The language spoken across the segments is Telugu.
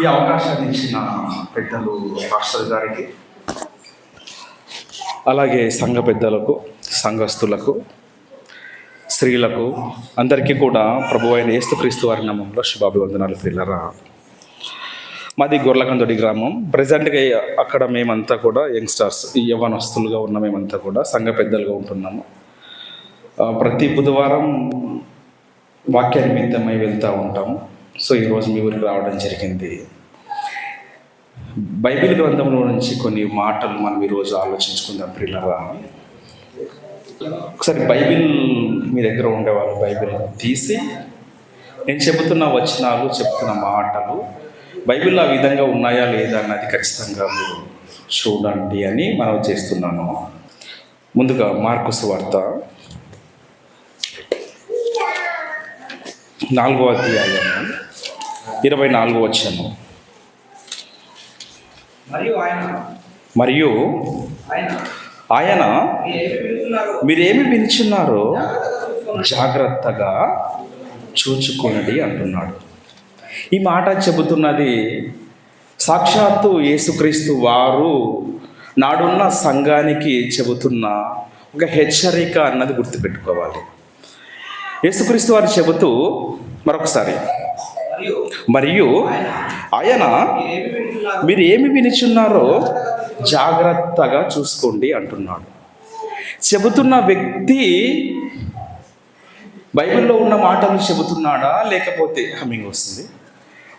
ఈ అవకాశాన్ని ఇచ్చిన పెద్దలు పాస్టర్ గారికి అలాగే సంఘ పెద్దలకు సంఘస్థులకు స్త్రీలకు అందరికీ కూడా ప్రభు అయిన ఏస్తుక్రీస్తు వారి నామంలో శుభాభివందనాలు పిల్లరా. మాది గొర్లకందొడి గ్రామం. ప్రజెంట్గా అక్కడ మేమంతా కూడా యంగ్స్టర్స్ యవనస్తులుగా ఉన్న మేమంతా కూడా సంఘ పెద్దలుగా ఉంటున్నాము. ప్రతి బుధవారం వాక్య నిమిత్తమై వెళ్తూ ఉంటాము. సో ఈరోజు మీ ఊరికి రావడం జరిగింది. బైబిల్ గ్రంథంలో నుంచి కొన్ని మాటలు మనం ఈరోజు ఆలోచించుకుందాం ప్రిల్లరా ఒకసారి బైబిల్ మీ దగ్గర ఉండేవాళ్ళు బైబిల్ తీసి నేను చెబుతున్న వచనాలు చెప్తున్న మాటలు బైబిల్ ఆ విధంగా ఉన్నాయా లేదా అన్నది ఖచ్చితంగా మీరు చూడండి అని మనం చేస్తున్నాను. ముందుగా మార్కుస్ వార్త. నాలుగో అధ్యాయం ఇరవై నాలుగో వచ్చాను మరియు ఆయన మీరేమి పిలుచున్నారో జాగ్రత్తగా చూచుకున్నది అంటున్నాడు. ఈ మాట చెబుతున్నది సాక్షాత్తు యేసుక్రీస్తు వారు నాడున్న సంఘానికి చెబుతున్న ఒక హెచ్చరిక అన్నది గుర్తుపెట్టుకోవాలి. యేసుక్రీస్తు వారు చెబుతూ మరొకసారి మరియు ఆయన మీరు ఏమి మీరు ఏమి వినిచున్నారో జాగ్రత్తగా చూసుకోండి అంటున్నాడు. చెబుతున్న వ్యక్తి బైబిల్లో ఉన్న మాటలు చెబుతున్నాడా? లేకపోతే హమ్మింగ్ వస్తుంది.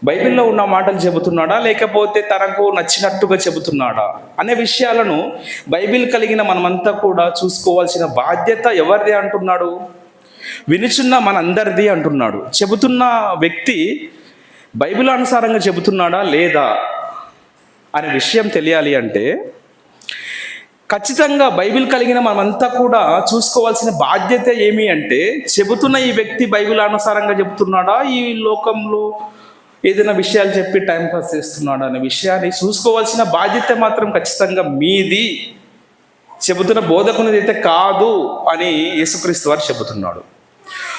బైబిల్లో ఉన్న మాటలు చెబుతున్నాడా? లేకపోతే తనకు నచ్చినట్టుగా చెబుతున్నాడా? అనే విషయాలను బైబిల్ కలిగిన మనమంతా కూడా చూసుకోవాల్సిన బాధ్యత ఎవరిది అంటున్నాడు? వినుచున్న మనందరిది అంటున్నాడు. చెబుతున్న వ్యక్తి బైబిల్ అనుసారంగా చెబుతున్నాడా లేదా అనే విషయం తెలియాలి అంటే ఖచ్చితంగా బైబిల్ కలిగిన మనమంతా కూడా చూసుకోవాల్సిన బాధ్యత ఏమి అంటే చెబుతున్న ఈ వ్యక్తి బైబిల్ అనుసారంగా చెబుతున్నాడా? ఈ లోకంలో ఏదైనా విషయాలు చెప్పి టైం పాస్ చేస్తున్నాడా అనే విషయాన్ని చూసుకోవాల్సిన బాధ్యత మాత్రం ఖచ్చితంగా మీది. చెబుతున్న బోధకునిది అయితే కాదు అని యేసుక్రీస్తు వారు చెబుతున్నాడు.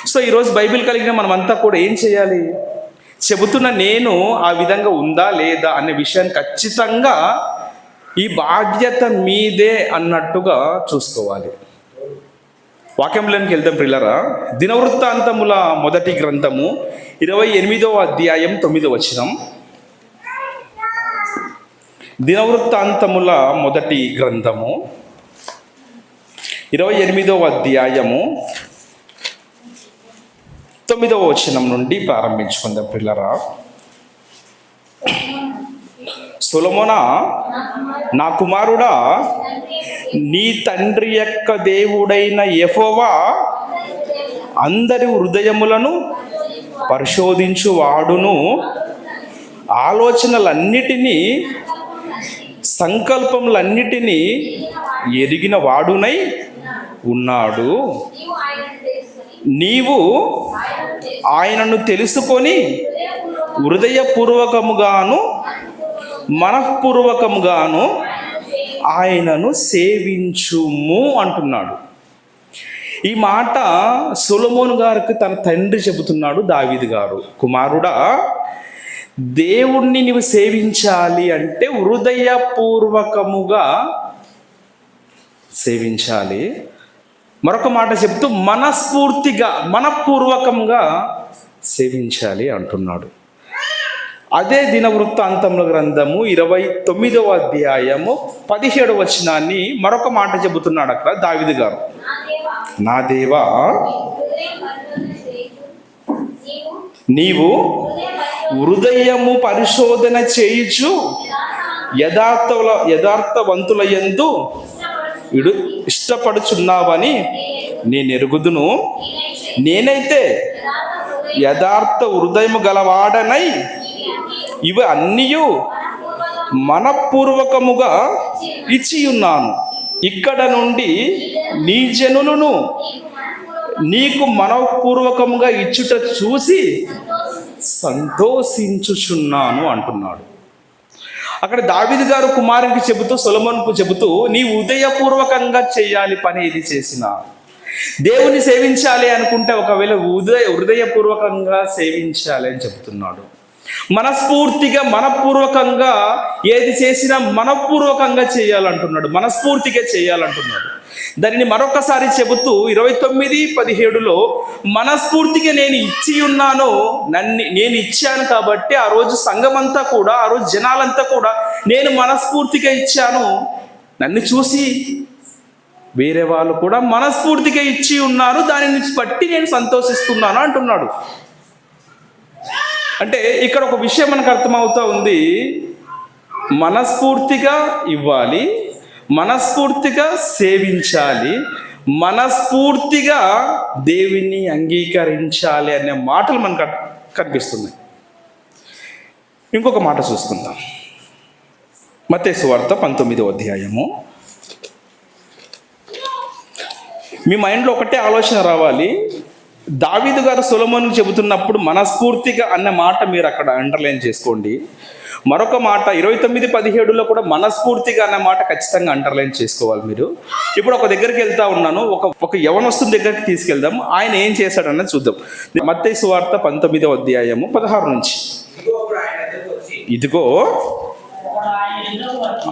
సో ఈరోజు బైబిల్ కలిగిన మనమంతా కూడా ఏం చేయాలి? చెబుతున్న నేను ఆ విధంగా ఉందా లేదా అనే విషయాన్ని ఖచ్చితంగా ఈ బాధ్యత మీదే అన్నట్టుగా చూసుకోవాలి. వాక్యంలోనికి వెళ్దాం పిల్లరా దినవృత్తాంతముల మొదటి గ్రంథము ఇరవై ఎనిమిదవ అధ్యాయం తొమ్మిదవ వచనం. దినవృత్తాంతముల మొదటి గ్రంథము ఇరవై ఎనిమిదవ అధ్యాయము తొమ్మిదవ వచనం నుండి ప్రారంభించుకుందాం పిల్లరా. సొలమోన నా కుమారుడా నీ తండ్రి యొక్క దేవుడైన ఎఫోవా అందరి హృదయములను పరిశోధించు వాడును ఆలోచనలన్నిటినీ సంకల్పములన్నిటినీ ఎరిగిన వాడునై ఉన్నాడు. నీవు ఆయనను తెలుసుకొని హృదయపూర్వకముగాను మనఃపూర్వకముగాను ఆయనను సేవించుము అంటున్నాడు. ఈ మాట సొలమోను గారికి తన తండ్రి చెబుతున్నాడు దావిది గారు. కుమారుడా దేవుణ్ణి నీవు సేవించాలి అంటే హృదయపూర్వకముగా సేవించాలి. మరొక మాట చెప్తూ మనస్ఫూర్తిగా మనపూర్వకంగా సేవించాలి అంటున్నాడు. అదే దినవృత్తాంతముల గ్రంథము ఇరవై తొమ్మిదవ అధ్యాయము పదిహేడవ వచనాన్ని మరొక మాట చెబుతున్నాడు అక్కడ దావిది గారు. నా దేవా నీవు హృదయము పరిశోధన చేయుచు యథార్థల యథార్థవంతుల యందు ఇడు ఇష్టపడుచున్నావని నేను ఎరుగుదును. నేనైతే యథార్థ హృదయము గలవాడనై ఇవి అన్నీ మనపూర్వకముగా ఇచ్చి ఉన్నాను ఇక్కడ నుండి నీ జనులను నీకు మనపూర్వకముగా ఇచ్చుట చూసి సంతోషించుచున్నాను అంటున్నాడు. అక్కడ దావిద్ గారు కుమారునికి చెబుతూ సులమన్కు చెబుతూ నీ ఉదయపూర్వకంగా చేయాలి పని ఇది చేసిన? దేవుని సేవించాలి అనుకుంటే ఒకవేళ ఉదయ హృదయపూర్వకంగా సేవించాలి అని చెప్తున్నాడు మనస్ఫూర్తిగా మనపూర్వకంగా ఏది చేసినా మనపూర్వకంగా చేయాలంటున్నాడు. మనస్ఫూర్తిగా చేయాలంటున్నాడు. దానిని మరొకసారి చెబుతూ ఇరవై తొమ్మిది పదిహేడులో మనస్ఫూర్తిగా నేను ఇచ్చి ఉన్నాను నన్ను నేను ఇచ్చాను కాబట్టి ఆ రోజు సంఘమంతా కూడా ఆ రోజు జనాలంతా కూడా నేను మనస్ఫూర్తిగా ఇచ్చాను. నన్ను చూసి వేరే వాళ్ళు కూడా మనస్ఫూర్తిగా ఇచ్చి ఉన్నారు దానిని బట్టి నేను సంతోషిస్తున్నాను అంటున్నాడు. అంటే ఇక్కడ ఒక విషయం మనకు అర్థమవుతా ఉంది. మనస్ఫూర్తిగా ఇవ్వాలి మనస్ఫూర్తిగా సేవించాలి మనస్ఫూర్తిగా దేవుని అంగీకరించాలి అనే మాటలు మనకు అర్- కనిపిస్తున్నాయి. ఇంకొక మాట చూసుకుందాం. మతేసు వార్త పంతొమ్మిదో అధ్యాయము. మీ మైండ్లో ఒకటే ఆలోచన రావాలి దావీదు గారు సొలమోను చెబుతున్నప్పుడు మనస్ఫూర్తిగా అన్న మాట మీరు అక్కడ అండర్లైన్ చేసుకోండి. మరొక మాట ఇరవై తొమ్మిది పదిహేడులో కూడా మనస్ఫూర్తిగా అన్న మాట ఖచ్చితంగా అండర్లైన్ చేసుకోవాలి మీరు. ఇప్పుడు ఒక దగ్గరికి వెళ్తా ఉన్నాను. ఒక ఒక యవనస్తుని దగ్గరికి తీసుకెళ్దాం. ఆయన ఏం చేశాడన్నది చూద్దాం. మత్తయి సువార్త పంతొమ్మిదో అధ్యాయము పదహారు నుంచి. ఇదిగో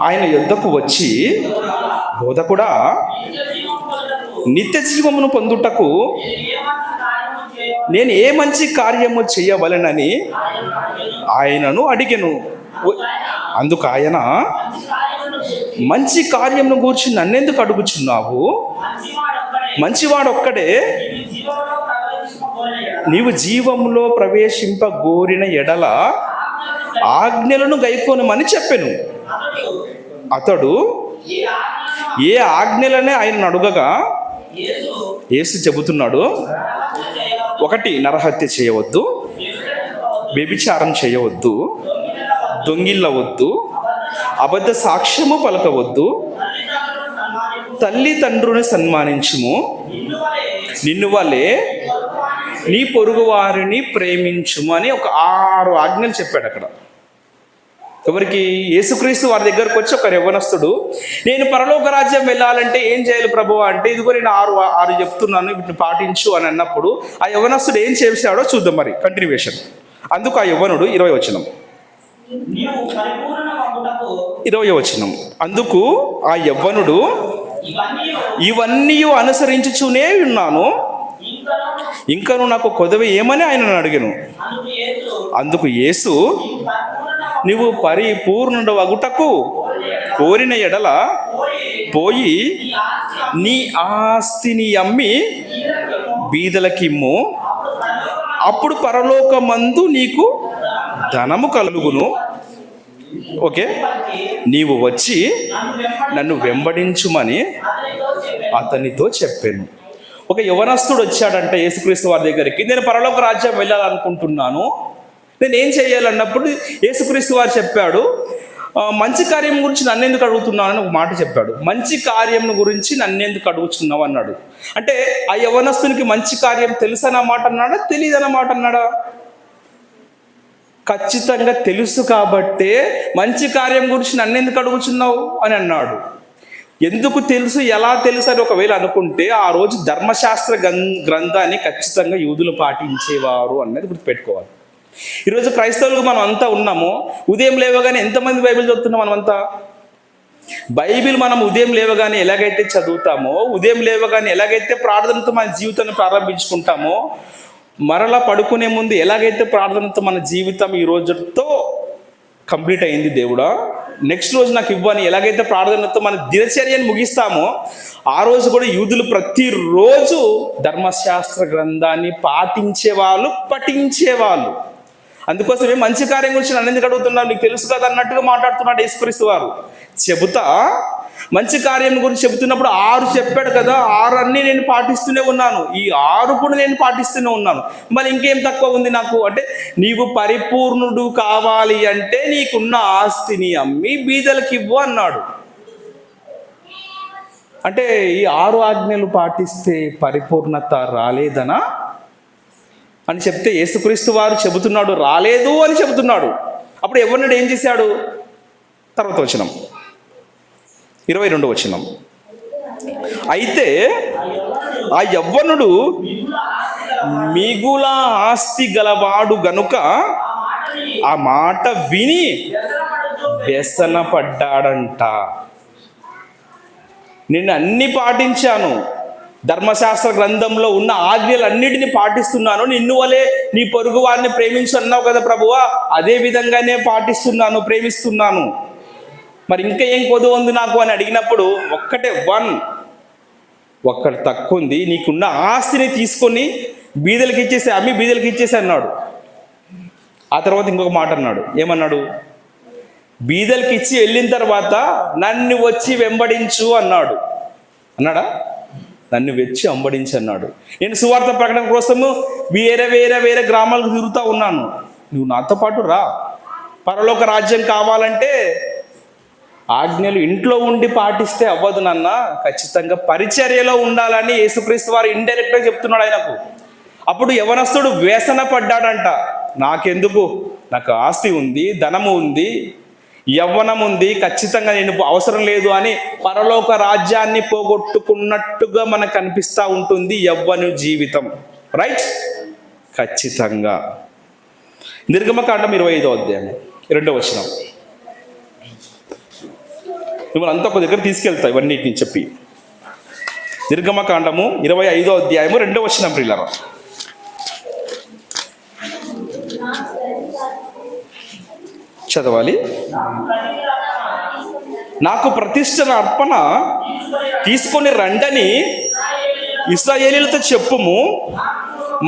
ఆయన యుద్ధకు వచ్చి బోధకుడా కూడా నిత్య జీవమును పొందుటకు నేను ఏ మంచి కార్యము చేయవలనని చేయవలెనని ఆయనను అడిగను. అందుకు ఆయన మంచి కార్యములను కార్యమును గూర్చి నన్నెందుకు అడుగుచున్నావు? మంచివాడొక్కడే మంచివాడొక్కడే నీవు జీవంలో ప్రవేశింపగోరిన ఎడల ఆజ్ఞలను గైకోనమని చెప్పాను. అతడు ఏ ఆజ్ఞలనే ఆయన అడుగగా? యేసు చెబుతున్నాడు ఒకటి నరహత్య చేయవద్దు. వ్యభిచారం చేయవద్దు. దొంగిల్లవద్దు. అబద్ధ సాక్ష్యము పలకవద్దు. తల్లి తండ్రుని సన్మానించుము. నిన్ను వలే నీ పొరుగు వారిని ప్రేమించుము అని ఒక ఆరు ఆజ్ఞలు చెప్పాడు అక్కడ. ఎవరికి? యేసుక్రీస్తు వారి దగ్గరకు వచ్చి ఒక యవ్వనస్తుడు నేను పరలోక రాజ్యం వెళ్ళాలంటే ఏం చేయాలి ప్రభు అంటే ఇదిగో నేను ఆరు ఆరు చెప్తున్నాను వీటిని పాటించు అని అన్నప్పుడు ఆ యవ్వనస్తుడు ఏం చేశాడో చూద్దాం మరి కంటిన్యూవేషన్ అందుకు ఆ యవ్వనుడు ఇరవై వచనం. ఇరవై వచనం. అందుకు ఆ యవ్వనుడు ఇవన్నీ అనుసరించుచునే ఉన్నాను. ఇంకను నాకు కొదవి ఏమని ఆయనను అడిగాను. అందుకు యేసు అందుకు యేసు నీవు పరిపూర్ణ నువ్వు పరిపూర్ణుడు అగుటకు కోరిన ఎడల పోయి నీ ఆస్తిని అమ్మి బీదలకిమ్ము. అప్పుడు పరలోకమందు నీకు ధనము కలుగును. ఓకే? నీవు వచ్చి నన్ను వెంబడించుమని అతనితో చెప్పాను. ఒక యవనస్తుడు వచ్చాడంటే యేసుక్రీస్తు వారి దగ్గరికి. నేను పరలోక రాజ్యం వెళ్ళాలనుకుంటున్నాను. నేను ఏం చేయాలన్నప్పుడు యేసుక్రీస్తు వారు చెప్పాడు మంచి కార్యం గురించి నన్నెందుకు అడుగుతున్నానని అడుగుతున్నావు? అని ఒక మాట చెప్పాడు. మంచి కార్యం గురించి నన్నెందుకు అడుగుతున్నావు? అన్నాడు. అంటే ఆ యవనస్తునికి మంచి కార్యం తెలుసన్న మాట అన్నాడా? తెలియదన్న మాట అన్నాడా? ఖచ్చితంగా తెలుసు కాబట్టే మంచి కార్యం గురించి నన్నెందుకు అడుగుతున్నావు? అని అన్నాడు. ఎందుకు తెలుసు? ఎలా తెలుసు? అని ఒకవేళ అనుకుంటే ఆ రోజు ధర్మశాస్త్ర గ్రంథాన్ని ఖచ్చితంగా యూదులు పాటించేవారు అన్నది గుర్తుపెట్టుకోవాలి. ఈరోజు క్రైస్తవులకు మనం అంతా ఉన్నాము. ఉదయం లేవగానే ఎంతమంది బైబిల్ చదువుతున్నాం మనమంతా? బైబిల్ మనం ఉదయం లేవగానే ఎలాగైతే చదువుతామో ఉదయం లేవగానే ఎలాగైతే ప్రార్థనతో మన జీవితాన్ని ప్రారంభించుకుంటామో మరలా పడుకునే ముందు ఎలాగైతే ప్రార్థనతో మన జీవితం ఈ రోజుతో కంప్లీట్ అయింది దేవుడా? నెక్స్ట్ రోజు నాకు ఇవ్వని ఎలాగైతే ప్రార్థనతో మన దినచర్యను ముగిస్తామో ఆ రోజు కూడా యూదులు ప్రతిరోజు ధర్మశాస్త్ర గ్రంథాన్ని పాటించేవాళ్ళు పఠించేవాళ్ళు. అందుకోసమే మంచి కార్యం గురించి నన్ను ఎందుకు అడుగుతున్నావు నీకు తెలుసు కదా అన్నట్టుగా మాట్లాడుతున్నాడు యేసుక్రీస్తు వారు. చెబుతా మంచి కార్యం గురించి చెబుతున్నప్పుడు ఆరు చెప్పాడు కదా ఆరు అన్ని నేను పాటిస్తూనే ఉన్నాను. ఈ ఆరు కూడా నేను పాటిస్తూనే ఉన్నాను. మరి ఇంకేం తక్కువ ఉంది నాకు? అంటే నీవు పరిపూర్ణుడు కావాలి అంటే నీకున్న ఆస్తిని అమ్మి బీదలకి ఇవ్వు అన్నాడు. అంటే ఈ ఆరు ఆజ్ఞలు పాటిస్తే పరిపూర్ణత రాలేదనా? అని చెప్తే యేసుక్రీస్తు వారు చెబుతున్నాడు రాలేదు అని చెబుతున్నాడు. అప్పుడు ఎవరినాడు ఏం చేశాడు? తర్వాత వచనం. ఇరవై రెండు వచనం. అయితే ఆ యవ్వనుడు మిగుల ఆస్తి గలవాడు గనుక ఆ మాట విని వ్యసన పడ్డాడంట నేను అన్ని పాటించాను. ధర్మశాస్త్ర గ్రంథంలో ఉన్న ఆజ్ఞలన్నిటిని పాటిస్తున్నాను. నిన్ను వలే నీ పొరుగు వారిని ప్రేమించు అన్నావు కదా ప్రభువా? అదే విధంగానే పాటిస్తున్నాను ప్రేమిస్తున్నాను. మరి ఇంకా ఏం కొదువు ఉంది నాకు అని అడిగినప్పుడు ఒక్కటే వన్. ఒక్కటి తక్కువ ఉంది. నీకున్న ఆస్తిని తీసుకొని బీదలకి ఇచ్చేసి అమ్మి బీదలకి ఇచ్చేసి అన్నాడు. ఆ తర్వాత ఇంకొక మాట అన్నాడు. ఏమన్నాడు? బీదలకి ఇచ్చి వెళ్ళిన తర్వాత నన్ను వచ్చి వెంబడించు అన్నాడు. అన్నాడా? నన్ను వెచ్చి అంబడించి అన్నాడు నేను సువార్త ప్రకటన కోసము వేరే వేరే వేరే గ్రామాలకు తిరుగుతూ ఉన్నాను. నువ్వు నాతో పాటు రా. పరలోక రాజ్యం కావాలంటే ఆజ్ఞలు ఇంట్లో ఉండి పాటిస్తే అవ్వదు నాన్న. ఖచ్చితంగా పరిచర్యలో ఉండాలని యేసుక్రీస్తు వారు ఇండైరెక్ట్గా చెప్తున్నాడు ఆయనకు. అప్పుడు యవనస్తుడు వ్యసన పడ్డాడంట. నాకెందుకు? నాకు ఆస్తి ఉంది ధనము ఉంది. యవ్వనం ఉంది ఖచ్చితంగా నేను అవసరం లేదు అని పరలోక రాజ్యాన్ని పోగొట్టుకున్నట్టుగా మనకు కనిపిస్తూ ఉంటుంది యవ్వను జీవితం. రైట్ ఖచ్చితంగా. నిర్గమకాండం ఇరవై ఐదో అధ్యాయం రెండో వచనం. మిమ్మల్ని అంతా ఒక దగ్గర తీసుకెళ్తా ఇవన్నిటిని చెప్పి. నిర్గమకాండము ఇరవై ఐదో అధ్యాయము రెండో వచనం ప్రిల్లరా చదవాలి. నాకు ప్రతిష్టన అర్పణ తీసుకొని రండని ఇస్రాయేలీలతో చెప్పుము.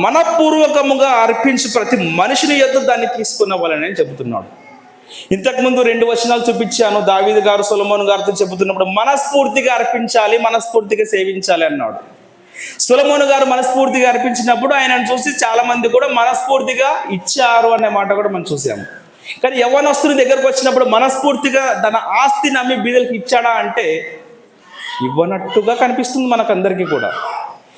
మనపూర్వకముగా అర్పించు ప్రతి మనిషిని యొక్క దాన్ని తీసుకున్న వాళ్ళని చెబుతున్నాడు. ఇంతకుముందు రెండు వచనాలు చూపించాను. దావీద్ గారు సొలమోన్ గారితో చెబుతున్నప్పుడు మనస్ఫూర్తిగా అర్పించాలి మనస్ఫూర్తిగా సేవించాలి అన్నాడు. సొలమోను గారు మనస్ఫూర్తిగా అర్పించినప్పుడు ఆయనను చూసి చాలా మంది కూడా మనస్ఫూర్తిగా ఇచ్చారు అనే మాట కూడా మనం చూసాము. కానీ యవ్వనస్తుని దగ్గరకు వచ్చినప్పుడు మనస్ఫూర్తిగా తన ఆస్తి నమ్మి బీదలకు ఇచ్చాడా అంటే ఇవ్వనట్టుగా కనిపిస్తుంది మనకందరికీ కూడా.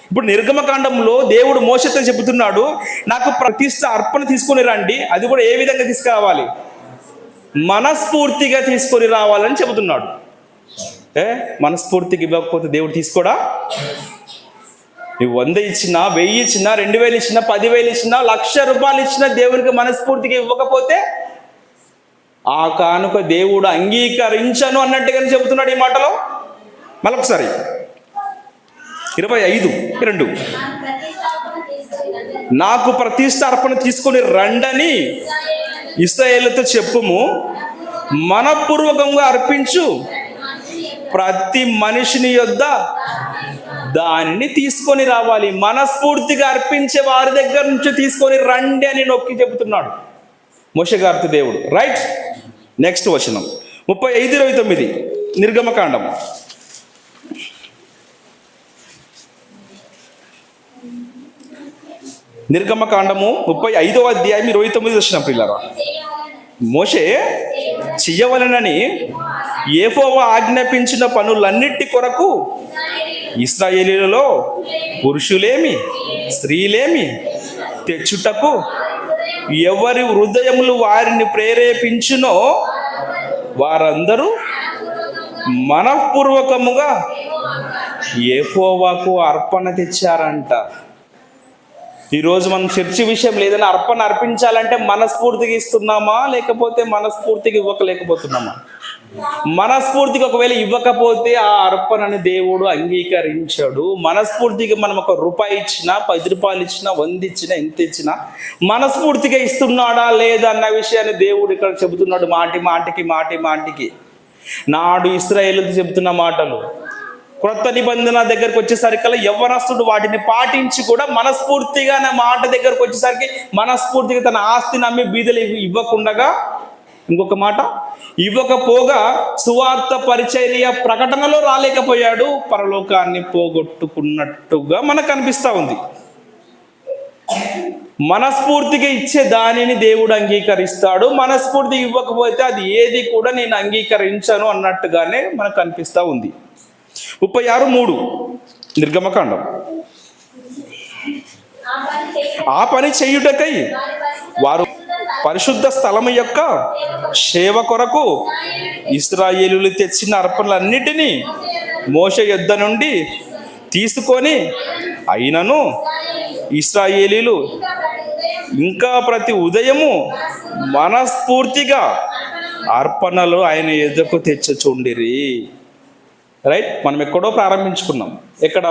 ఇప్పుడు నిర్గమకాండంలో దేవుడు మోసతో చెబుతున్నాడు నాకు ప్రతిష్ట అర్పణ తీసుకొని రండి అది కూడా ఏ విధంగా తీసుకురావాలి? మనస్ఫూర్తిగా తీసుకొని రావాలని చెబుతున్నాడు. ఏ? మనస్ఫూర్తిగా ఇవ్వకపోతే దేవుడు తీసుకోడా? నువ్వు వంద ఇచ్చినా వెయ్యి ఇచ్చినా రెండు వేలు ఇచ్చినా పదివేలు ఇచ్చినా లక్ష రూపాయలు ఇచ్చినా దేవునికి మనస్ఫూర్తిగా ఇవ్వకపోతే ఆ కానుక దేవుడు అంగీకరించను అన్నట్టుగానే చెబుతున్నాడు ఈ మాటలో. మరొకసారి. ఇరవై ఐదు రెండు. నాకు ప్రతిష్ట అర్పణ తీసుకొని రండని ఇస్రాయేళ్ళతో చెప్పుము. మనపూర్వకంగా అర్పించు. ప్రతి మనిషిని యొద్ద దానిని తీసుకొని రావాలి. మనస్ఫూర్తిగా అర్పించే వారి దగ్గర నుంచి తీసుకొని రండి అని నొక్కి చెబుతున్నాడు. మోషగార్తి దేవుడు. రైట్ నెక్స్ట్ వచనం. ముప్పై ఐదు ఇరవై తొమ్మిది. నిర్గమకాండం. నిర్గమకాండము ముప్పై ఐదవ అధ్యాయం ఇరవై తొమ్మిది వచ్చిన పిల్లరా. మోషే చెయ్యవలనని ఏఫోవా ఆజ్ఞాపించిన పనులన్నిటి కొరకు ఇస్రాయేలీలలో పురుషులేమి స్త్రీలేమి తెచ్చుటకు ఎవరి హృదయములు వారిని ప్రేరేపించునో వారందరూ మనఃపూర్వకముగా ఏఫోవాకు అర్పణ తెచ్చారంట. ఈరోజు మనం చర్చి విషయం లేదని అర్పణ అర్పించాలంటే మనస్ఫూర్తిగా ఇస్తున్నామా? లేకపోతే మనస్ఫూర్తిగా ఇవ్వకలేకపోతున్నామా మనస్ఫూర్తిగా ఒకవేళ ఇవ్వకపోతే ఆ అర్పణని దేవుడు అంగీకరించాడు. మనస్ఫూర్తిగా మనం ఒక రూపాయి ఇచ్చినా పది రూపాయలు ఇచ్చినా వంద ఇచ్చినా ఎంత ఇచ్చినా మనస్ఫూర్తిగా ఇస్తున్నాడా లేదా అన్న విషయాన్ని దేవుడు ఇక్కడ చెబుతున్నాడు మాటి మాటికి మాటి మాటికి. నాడు ఇస్రాయేల్ చెబుతున్న మాటలు. క్రొత్త నిబంధన దగ్గరకు వచ్చేసరికల్లా యవ్వనస్తుడు వాటిని పాటించి కూడా మనస్ఫూర్తిగా నా మాట దగ్గరకు వచ్చేసరికి మనస్ఫూర్తిగా తన ఆస్తిని అమ్మి బీదలు ఇవ్వ- ఇవ్వకుండగా ఇంకొక మాట ఇవ్వకపోగా సువార్త పరిచర్య ప్రకటనలో రాలేకపోయాడు పరలోకాన్ని పోగొట్టుకున్నట్టుగా మనకు అనిపిస్తూ ఉంది. మనస్ఫూర్తిగా ఇచ్చే దానిని దేవుడు అంగీకరిస్తాడు మనస్ఫూర్తి ఇవ్వకపోతే అది ఏది కూడా నేను అంగీకరించను అన్నట్టుగానే మనకు అనిపిస్తూ ఉంది. ముప్పై ఆరు మూడు నిర్గమకాండం. ఆ పని చేయుటకై వారు పరిశుద్ధ స్థలము యొక్క సేవ కొరకు ఇస్రాయేలులు తెచ్చిన అర్పణలన్నిటినీ మోష యుద్ధ నుండి తీసుకొని అయినను ఇస్రాయేలీలు ఇంకా ప్రతి ఉదయము మనస్ఫూర్తిగా అర్పణలు ఆయన ఎదుకు తెచ్చుచుండిరి రైట్? మనం ఎక్కడో ప్రారంభించుకున్నాం. ఎక్కడ?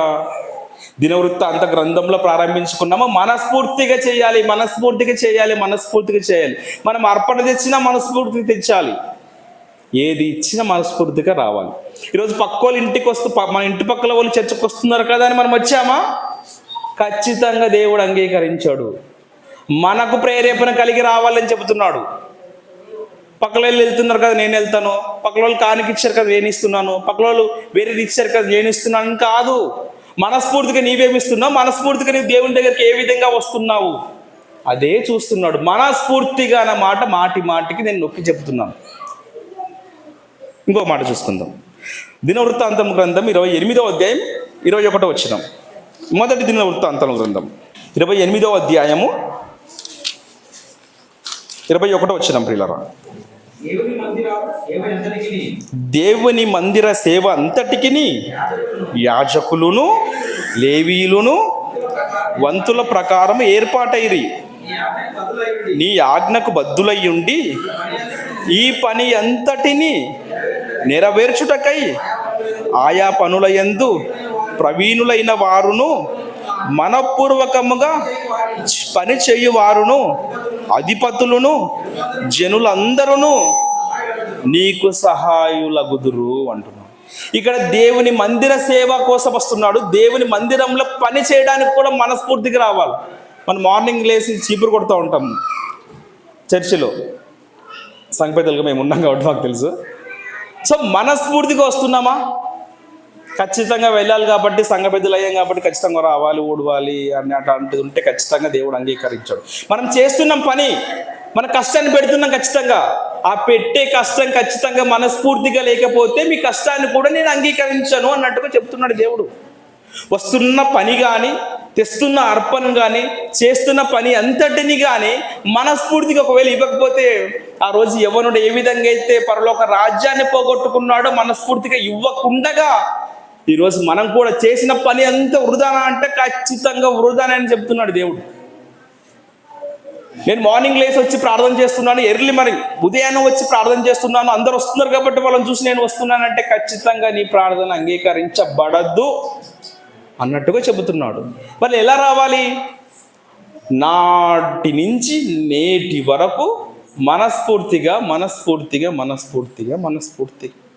దినవృత్త అంత గ్రంథంలో ప్రారంభించుకున్నామో మనస్ఫూర్తిగా చేయాలి మనస్ఫూర్తిగా చేయాలి మనస్ఫూర్తిగా చేయాలి. మనం అర్పణ తెచ్చినా మనస్ఫూర్తిగా తెచ్చాలి. ఏది ఇచ్చినా మనస్ఫూర్తిగా రావాలి. ఈరోజు పక్క వాళ్ళు ఇంటికి వస్తూ మన ఇంటి పక్కల వాళ్ళు చర్చకు వస్తున్నారు కదా అని మనం వచ్చామా? ఖచ్చితంగా దేవుడు అంగీకరించాడు. మనకు ప్రేరేపణ కలిగి రావాలని చెబుతున్నాడు. పక్కల వాళ్ళు వెళ్తున్నారు కదా నేను వెళ్తాను. పక్కల వాళ్ళు కానికి ఇచ్చారు కదా నేను ఇస్తున్నాను. పక్కల వాళ్ళు వేరేది ఇచ్చారు కదా నేను ఇస్తున్నాను. కాదు. మనస్ఫూర్తిగా నీవేమిస్తున్నావు? మనస్ఫూర్తిగా నీవు దేవుని దగ్గరికి ఏ విధంగా వస్తున్నావు? అదే చూస్తున్నాడు. మనస్ఫూర్తిగా అన్న మాట మాటి మాటికి నేను నొక్కి చెప్తున్నాను ఇంకో మాట చూసుకుందాం. దినవృత్తాంతం గ్రంథం ఇరవై ఎనిమిదో అధ్యాయం ఇరవై ఒకటో వచ్చిన మొదటి దిన వృత్తాంతం గ్రంథం ఇరవై ఎనిమిదో అధ్యాయము ఇరవై ఒకటో వచ్చిన ప్రియులరా. దేవుని మందిర సేవ అంతటికిని యాజకులును లేవీలును వంతుల ప్రకారం ఏర్పాటైరి. నీ ఆజ్ఞకు బద్దులై ఉండి ఈ పని అంతటిని నెరవేర్చుటకై ఆయా పనులయందు ప్రవీణులైన వారును మనపూర్వకముగా పని చేయువారును అధిపతులను జనులందరూ నీకు సహాయులగుదురు అంటున్నాడు. ఇక్కడ దేవుని మందిర సేవ కోసం వస్తున్నాడు. దేవుని మందిరంలో పని చేయడానికి కూడా మనస్ఫూర్తిగా రావాలి. మనం మార్నింగ్ లేచి చీపురు కొడుతూ ఉంటాం చర్చిలో. సంగపేదలుగా మేము ఉన్నాం కాబట్టి మాకు తెలుసు. సో మనస్ఫూర్తిగా వస్తున్నామా? ఖచ్చితంగా వెళ్ళాలి కాబట్టి సంఘ పెద్దలు అయ్యాం కాబట్టి ఖచ్చితంగా రావాలి ఊడవాలి అని అట్లాంటిది ఉంటే ఖచ్చితంగా దేవుడు అంగీకరించాడు. మనం చేస్తున్నాం పని మన కష్టాన్ని పెడుతున్నాం ఖచ్చితంగా. ఆ పెట్టే కష్టం ఖచ్చితంగా మనస్ఫూర్తిగా లేకపోతే మీ కష్టాన్ని కూడా నేను అంగీకరించను అన్నట్టుగా చెప్తున్నాడు దేవుడు. వస్తున్న పని కానీ తెస్తున్న అర్పణ కానీ చేస్తున్న పని అంతటిని కానీ మనస్ఫూర్తిగా ఒకవేళ ఇవ్వకపోతే ఆ రోజు యవనుడు ఏ విధంగా అయితే పరలోక రాజ్యాన్ని పోగొట్టుకున్నాడో మనస్ఫూర్తిగా ఇవ్వకుండగా ఈరోజు మనం కూడా చేసిన పని అంతా వృధానా అంటే ఖచ్చితంగా వృధానే అని చెప్తున్నాడు దేవుడు. నేను మార్నింగ్ లేసి వచ్చి ప్రార్థన చేస్తున్నాను ఎర్లీ మరి ఉదయాన్నే వచ్చి ప్రార్థన చేస్తున్నాను అందరు వస్తున్నారు కాబట్టి వాళ్ళని చూసి నేను వస్తున్నానంటే ఖచ్చితంగా నీ ప్రార్థన అంగీకరించబడద్దు అన్నట్టుగా చెబుతున్నాడు. మరి ఎలా రావాలి? నాటి నుంచి నేటి వరకు మనస్ఫూర్తిగా మనస్ఫూర్తిగా మనస్ఫూర్తిగా మనస్ఫూర్తిగా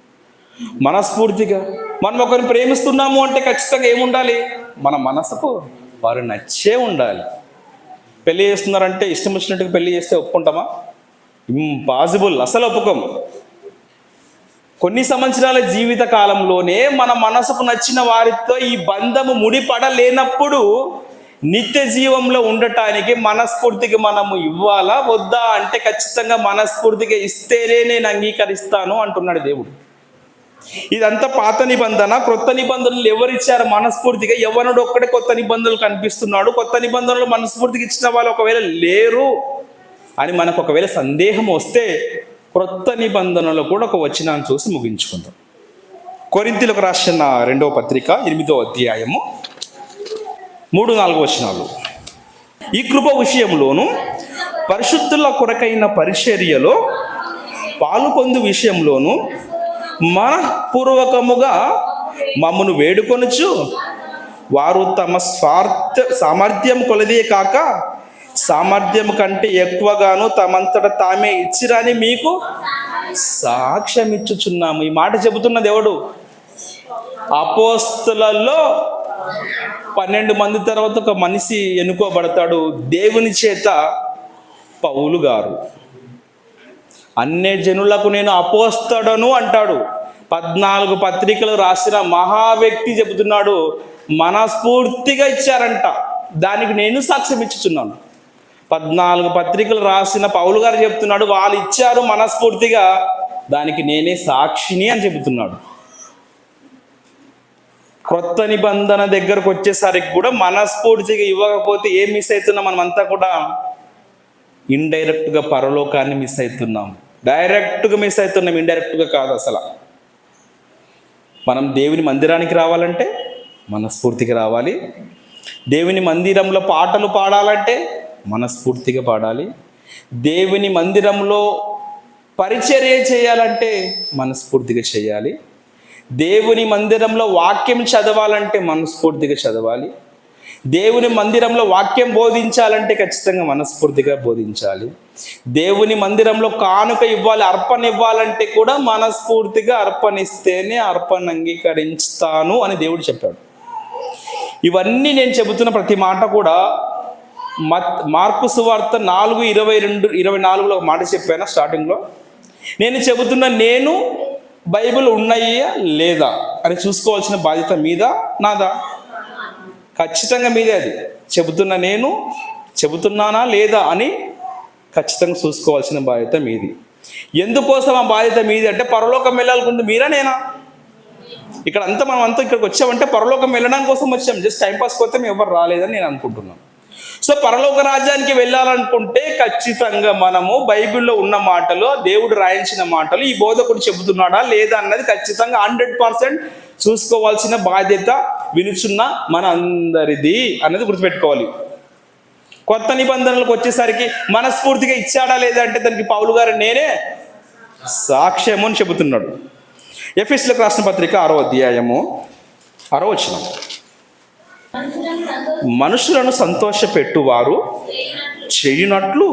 మనస్ఫూర్తిగా మనం ఒకరిని ప్రేమిస్తున్నాము అంటే ఖచ్చితంగా ఏముండాలి? మన మనసుకు వారు నచ్చే ఉండాలి. పెళ్ళి చేస్తున్నారంటే ఇష్టం వచ్చినట్టుగా పెళ్ళి చేస్తే ఒప్పుకుంటామా? ఇంపాసిబుల్ అసలు ఒప్పుకోం. కొన్ని సంవత్సరాల జీవిత కాలంలోనే మన మనసుకు నచ్చిన వారితో ఈ బంధము ముడిపడలేనప్పుడు నిత్య జీవంలో ఉండటానికి మనస్ఫూర్తికి మనము ఇవ్వాలా? వద్దా? అంటే ఖచ్చితంగా మనస్ఫూర్తిగా ఇస్తేనే నేను అంగీకరిస్తాను అంటున్నాడు దేవుడు. ఇదంతా పాత నిబంధన క్రొత్త నిబంధనలు ఎవరిచ్చారు మనస్ఫూర్తిగా? ఎవనుడు ఒక్కడే కొత్త నిబంధనలు కనిపిస్తున్నాడు. కొత్త నిబంధనలు మనస్ఫూర్తిగా ఇచ్చిన వాళ్ళు ఒకవేళ లేరు అని మనకు ఒకవేళ సందేహం వస్తే క్రొత్త నిబంధనలు కూడా ఒక వచనాన్ని చూసి ముగించుకుందాం. కొరింతలకు రాసిన రెండవ పత్రిక ఎనిమిదో అధ్యాయము మూడు నాలుగు వచనాలు. ఈ కృప విషయంలోను పరిశుద్ధుల కొరకైన పరిచర్యలో పాలు పొందు విషయంలోను మనఃపూర్వకముగా మమ్మను వేడుకొనుచు వారు తమ స్వార్థ సామర్థ్యం కొలదే కాక సామర్థ్యం కంటే ఎక్కువగాను తమంతట తామే ఇచ్చిరని మీకు సాక్ష్యం ఇచ్చుచున్నాము ఈ మాట చెబుతున్న దేవుడు అపోస్తులలో పన్నెండు మంది తర్వాత ఒక మనిషి ఎన్నుకోబడతాడు. దేవుని చేత పౌలు గారు. అన్ని జనులకు నేను అపోస్తడను అంటాడు. పద్నాలుగు పత్రికలు రాసిన మహా వ్యక్తి చెబుతున్నాడు మనస్ఫూర్తిగా ఇచ్చారంట. దానికి నేను సాక్ష్యం ఇచ్చుచున్నాను. పద్నాలుగు పత్రికలు రాసిన పౌలు గారు చెప్తున్నాడు వాళ్ళు ఇచ్చారు మనస్ఫూర్తిగా దానికి నేనే సాక్షిని అని చెబుతున్నాడు. క్రొత్త నిబంధన దగ్గరకు వచ్చేసరికి కూడా మనస్ఫూర్తిగా ఇవ్వకపోతే ఏం మిస్ అవుతున్నాం మనమంతా కూడా? ఇండైరెక్ట్గా పరలోకాన్ని మిస్ అవుతున్నాం డైరెక్ట్గా మిస్ అవుతున్నాం ఇండైరెక్ట్గా కాదు అసలు. మనం దేవుని మందిరానికి రావాలంటే మనస్ఫూర్తిగా రావాలి. దేవుని మందిరంలో పాటలు పాడాలంటే మనస్ఫూర్తిగా పాడాలి. దేవుని మందిరంలో పరిచర్య చేయాలంటే మనస్ఫూర్తిగా చేయాలి. దేవుని మందిరంలో వాక్యం చదవాలంటే మనస్ఫూర్తిగా చదవాలి. దేవుని మందిరంలో వాక్యం బోధించాలంటే ఖచ్చితంగా మనస్ఫూర్తిగా బోధించాలి. దేవుని మందిరంలో కానుక ఇవ్వాలి అర్పణ ఇవ్వాలంటే కూడా మనస్ఫూర్తిగా అర్పణిస్తేనే అర్పణ అంగీకరిస్తాను అని దేవుడు చెప్పాడు. ఇవన్నీ నేను చెబుతున్న ప్రతి మాట కూడా మత్ మార్కు సువార్త నాలుగు ఇరవై రెండు ఇరవై నాలుగులో ఒక మాట చెప్పాను స్టార్టింగ్లో? నేను చెబుతున్న నేను బైబిల్ ఉన్నాయా లేదా అని చూసుకోవాల్సిన బాధ్యత మీద? నాదా? ఖచ్చితంగా మీదే అది. చెబుతున్న నేను చెబుతున్నానా లేదా అని ఖచ్చితంగా చూసుకోవాల్సిన బాధ్యత మీది. ఎందుకోసం ఆ బాధ్యత మీది అంటే పరలోకం వెళ్ళాలనుకుంది మీరా నేనా? ఇక్కడ అంతా మనం అంతా ఇక్కడికి వచ్చామంటే పరలోకం వెళ్ళడం కోసం వచ్చాం. జస్ట్ టైంపాస్ కోసం ఎవరు రాలేదని నేను అనుకుంటున్నాను. సో పరలోక రాజ్యానికి వెళ్ళాలనుకుంటే ఖచ్చితంగా మనము బైబిల్లో ఉన్న మాటలు దేవుడు రాయించిన మాటలు ఈ బోధకుడు చెబుతున్నాడా లేదా అన్నది ఖచ్చితంగా హండ్రెడ్ పర్సెంట్ చూసుకోవాల్సిన బాధ్యత వినుచున్న మన అందరిది అన్నది గుర్తుపెట్టుకోవాలి. కొత్త నిబంధనలకు వచ్చేసరికి మనస్ఫూర్తిగా ఇచ్చాడా లేదంటే దానికి పౌలు గారు నేనే సాక్ష్యము అని చెబుతున్నాడు. ఎఫ్ఎస్లకు రాసిన పత్రిక ఆరో అధ్యాయము ఆరో మనుషులను సంతోషపెట్టువారు చేయునట్లు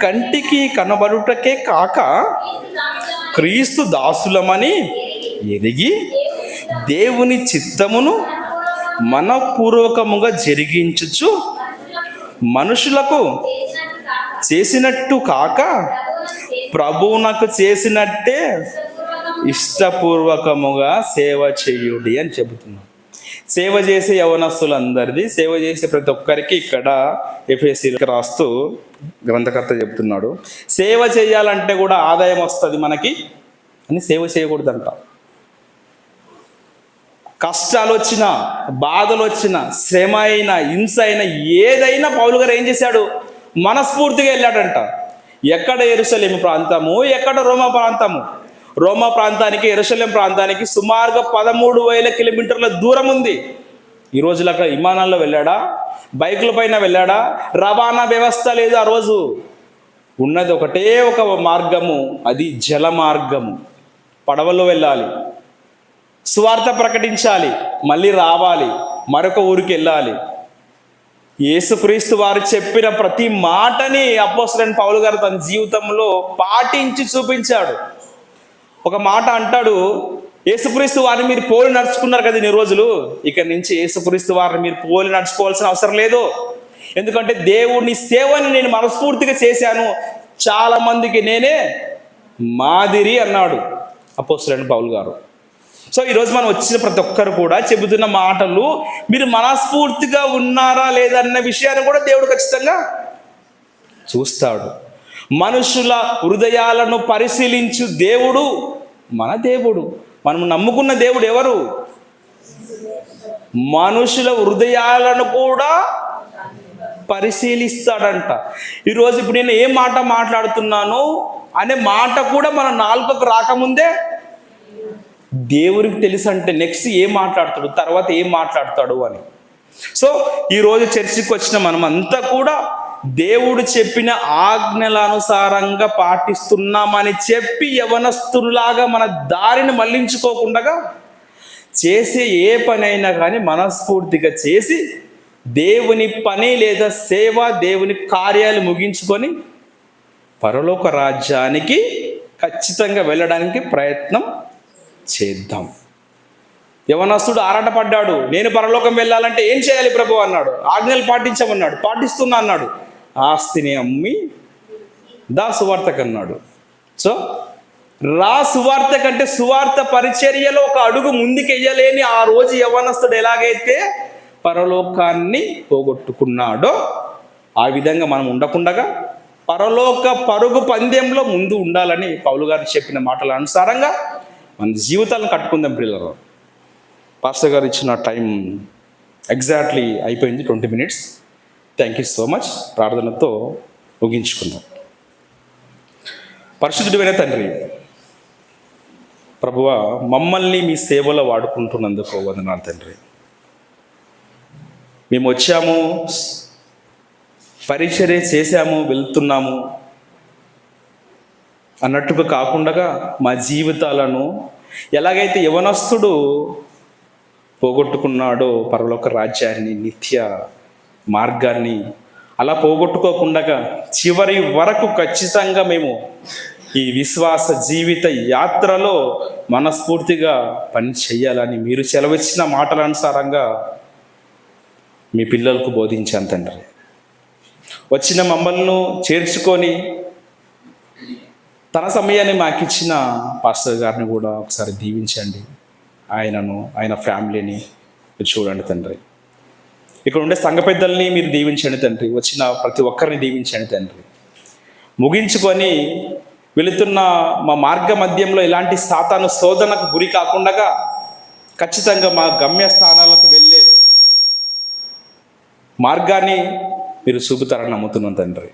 కంటికి కనబడుటకే కాక క్రీస్తు దాసులమని ఎరిగి దేవుని చిత్తమును మనపూర్వకముగా జరిగించుచు మనుషులకు చేసినట్టు కాక ప్రభువునకు చేసినట్టే ఇష్టపూర్వకముగా సేవ చేయుడి అని చెబుతున్నాం. సేవ చేసే యవనస్తులందరిది సేవ చేసే ప్రతి ఒక్కరికి ఇక్కడ ఎఫ్ఎస్సి రాస్తూ గ్రంథకర్త చెప్తున్నాడు. సేవ చేయాలంటే కూడా ఆదాయం వస్తుంది మనకి అని సేవ చేయకూడదంట. కష్టాలు వచ్చినా బాధలు వచ్చినా శ్రమ అయినా హింస అయినా ఏదైనా పౌలు గారు ఏం చేశాడు? మనస్ఫూర్తిగా వెళ్ళాడంట. ఎక్కడ ఎరుసలేమి ప్రాంతము ఎక్కడ రోమ ప్రాంతము? రోమా ప్రాంతానికి ఎరుశల్యం ప్రాంతానికి సుమారుగా పదమూడు వేల కిలోమీటర్ల దూరం ఉంది. ఈ రోజులు అక్కడ విమానాల్లో వెళ్ళాడా? బైకుల పైన వెళ్ళాడా? రవాణా వ్యవస్థ లేదు ఆ రోజు. ఉన్నది ఒకటే ఒక మార్గము అది జల మార్గము పడవలో వెళ్ళాలి. సువార్త ప్రకటించాలి. మళ్ళీ రావాలి. మరొక ఊరికి వెళ్ళాలి. యేసుక్రీస్తు వారు చెప్పిన ప్రతి మాటని అపోసరన్ పౌలు గారు తన జీవితంలో పాటించి చూపించాడు. ఒక మాట అంటాడు యేసుక్రీస్తు వారిని మీరు పోలి నడుచుకున్నారు కదా ఇన్ని రోజులు. ఇక నుంచి యేసుక్రీస్తు వారిని మీరు పోలి నడుచుకోవాల్సిన అవసరం లేదు. ఎందుకంటే దేవుడిని సేవని నేను మనస్ఫూర్తిగా చేశాను. చాలా మందికి నేనే మాదిరి అన్నాడు అపోసరన్ పౌల్ గారు. సో ఈరోజు మనం వచ్చిన ప్రతి ఒక్కరు కూడా చెబుతున్న మాటలు మీరు మనస్ఫూర్తిగా ఉన్నారా లేదా అన్న విషయాన్ని కూడా దేవుడు ఖచ్చితంగా చూస్తాడు. మనుషుల హృదయాలను పరిశీలించు దేవుడు మన దేవుడు. మనం నమ్ముకున్న దేవుడు ఎవరు? మనుషుల హృదయాలను కూడా పరిశీలిస్తాడంట. ఈరోజు ఇప్పుడు నేను ఏ మాట మాట్లాడుతున్నాను అనే మాట కూడా మన నాలుకకు రాకముందే దేవునికి తెలుసు అంటే నెక్స్ట్ ఏం మాట్లాడతాడు? తర్వాత ఏం మాట్లాడతాడు అని. సో ఈరోజు చర్చికి వచ్చిన మనం అంతా కూడా దేవుడు చెప్పిన ఆజ్ఞల అనుసారంగా పాటిస్తున్నామని చెప్పి యవనస్తులాగా మన దారిని మళ్ళించుకోకుండా చేసే ఏ పనైనా కానీ మనస్ఫూర్తిగా చేసి దేవుని పని లేదా సేవ దేవుని కార్యాలు ముగించుకొని పరలోక రాజ్యానికి ఖచ్చితంగా వెళ్ళడానికి ప్రయత్నం చేద్దాం. యవనస్తుడు ఆరాటపడ్డాడు నేను పరలోకం వెళ్ళాలంటే ఏం చేయాలి ప్రభు అన్నాడు. ఆజ్ఞలు పాటించమన్నాడు పాటిస్తున్నా అన్నాడు. ఆస్తిని అమ్మి దా సువార్తకు అన్నాడు సో రా సువార్త కంటే సువార్త పరిచర్యలో ఒక అడుగు ముందుకెయ్యలేని ఆ రోజు యవనస్తుడు ఎలాగైతే పరలోకాన్ని పోగొట్టుకున్నాడో ఆ విధంగా మనం ఉండకుండగా పరలోక పరుగు పందెంలో ముందు ఉండాలని పౌలు గారు చెప్పిన మాటల అనుసారంగా మన జీవితాలను కట్టుకుందాం పిల్లలు పాస్టర్ గారు ఇచ్చిన టైం ఎగ్జాక్ట్లీ అయిపోయింది twenty minutes. Thank you so much ప్రార్థనతో ముగించుకుందాం. పరిశుద్ధుడైన తండ్రి ప్రభువ మమ్మల్ని మీ సేవలో వాడుకుంటున్నందుకు వందనాలు తండ్రి. మేము వచ్చాము పరిచర్య చేశాము వెళ్తున్నాము అన్నట్టుగా కాకుండా మా జీవితాలను ఎలాగైతే యవనస్తుడు పోగొట్టుకున్నాడో పరలోక రాజ్యాన్ని నిత్య మార్గాన్ని అలా పోగొట్టుకోకుండా చివరి వరకు ఖచ్చితంగా మేము ఈ విశ్వాస జీవిత యాత్రలో మనస్ఫూర్తిగా పని చేయాలని మీరు సెలవిచ్చిన మాటల అనుసారంగా మీ పిల్లలకు బోధించాను తండ్రి. వచ్చిన మమ్మల్ని చేర్చుకొని తన సమయాన్ని మాకు ఇచ్చిన పాస్టర్ గారిని కూడా ఒకసారి దీవించండి. ఆయనను ఆయన ఫ్యామిలీని చూడండి తండ్రి. ఇక్కడ ఉండే సంఘ పెద్దల్ని మీరు దీవించండి తండ్రి. వచ్చిన ప్రతి ఒక్కరిని దీవించండి తండ్రి. ముగించుకొని వెళుతున్న మా మార్గ మధ్యంలో ఎలాంటి సాతాను శోధనకు గురి కాకుండా ఖచ్చితంగా మా గమ్య స్థానాలకు వెళ్ళే మార్గాన్ని మీరు చూపుతారని నమ్ముతున్నాను తండ్రి.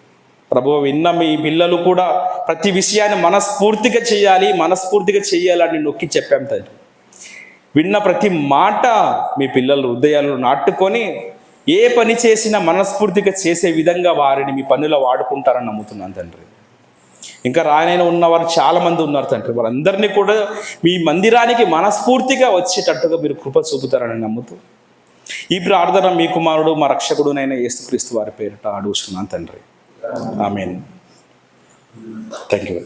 ప్రభు విన్న మీ పిల్లలు కూడా ప్రతి విషయాన్ని మనస్ఫూర్తిగా చేయాలి మనస్ఫూర్తిగా చేయాలని నొక్కి చెప్పాం తండ్రి. విన్న ప్రతి మాట మీ పిల్లల హృదయాలను నాటుకొని ఏ పని చేసినా మనస్ఫూర్తిగా చేసే విధంగా వారిని మీ పనులో వాడుకుంటారని నమ్ముతున్నాను తండ్రి. ఇంకా రానైనా ఉన్నవారు చాలామంది ఉన్నారు తండ్రి. వారందరినీ కూడా మీ మందిరానికి మనస్ఫూర్తిగా వచ్చేటట్టుగా మీరు కృప చూపుతారని నమ్ముతూ ఈ ప్రార్థన మీ కుమారుడు మా రక్షకుడునైన యేసుక్రీస్తు వారి పేరిట అడుగుతున్నాను తండ్రి. ఆమెన్. Thank you